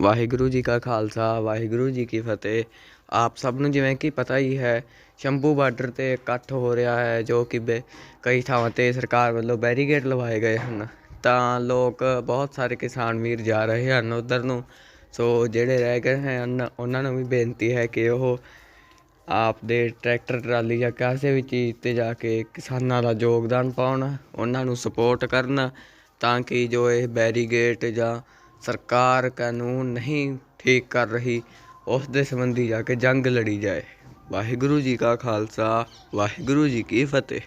ਵਾਹਿਗੁਰੂ ਜੀ ਕਾ ਖਾਲਸਾ, ਵਾਹਿਗੁਰੂ ਜੀ ਕੀ ਫਤਿਹ। ਆਪ ਸਭ ਨੂੰ ਜਿਵੇਂ ਕਿ ਪਤਾ ਹੀ ਹੈ, ਸ਼ੰਭੂ ਬਾਰਡਰ ਤੇ ਇਕੱਠ ਹੋ ਰਿਹਾ ਹੈ, ਜੋ ਕਿ ਬੇ- ਕਈ ਥਾਵਾਂ ਤੇ ਸਰਕਾਰ ਵੱਲੋਂ ਬੈਰੀਗੇਡ ਲਵਾਏ ਗਏ ਹਨ। ਤਾਂ ਲੋਕ, ਬਹੁਤ ਸਾਰੇ ਕਿਸਾਨ ਵੀਰ ਜਾ ਰਹੇ ਹਨ ਉਧਰ ਨੂੰ। ਸੋ ਜਿਹੜੇ ਰਹਿ ਗਏ ਹਨ, ਉਹਨਾਂ ਨੂੰ ਵੀ ਬੇਨਤੀ ਹੈ ਕਿ ਉਹ ਆਪ ਦੇ ਟਰੈਕਟਰ, ਟਰਾਲੀ ਜਾਂ ਕਿਸੇ ਵੀ ਚੀਜ਼ ਤੇ ਜਾ ਕੇ ਕਿਸਾਨਾਂ ਦਾ ਯੋਗਦਾਨ ਪਾਉਣ, ਉਹਨਾਂ ਨੂੰ ਸਪੋਰਟ ਕਰਨ, ਤਾਂ ਕਿ ਜੋ ਇਹ ਬੈਰੀਗੇਟ ਜਾਂ ਸਰਕਾਰ ਕਾਨੂੰਨ ਨਹੀਂ ਠੀਕ ਕਰ ਰਹੀ, ਉਸ ਦੇ ਸੰਬੰਧੀ ਜਾ ਕੇ ਜੰਗ ਲੜੀ ਜਾਏ। ਵਾਹਿਗੁਰੂ ਜੀ ਕਾ ਖਾਲਸਾ, ਵਾਹਿਗੁਰੂ ਜੀ ਕੀ ਫਤਿਹ।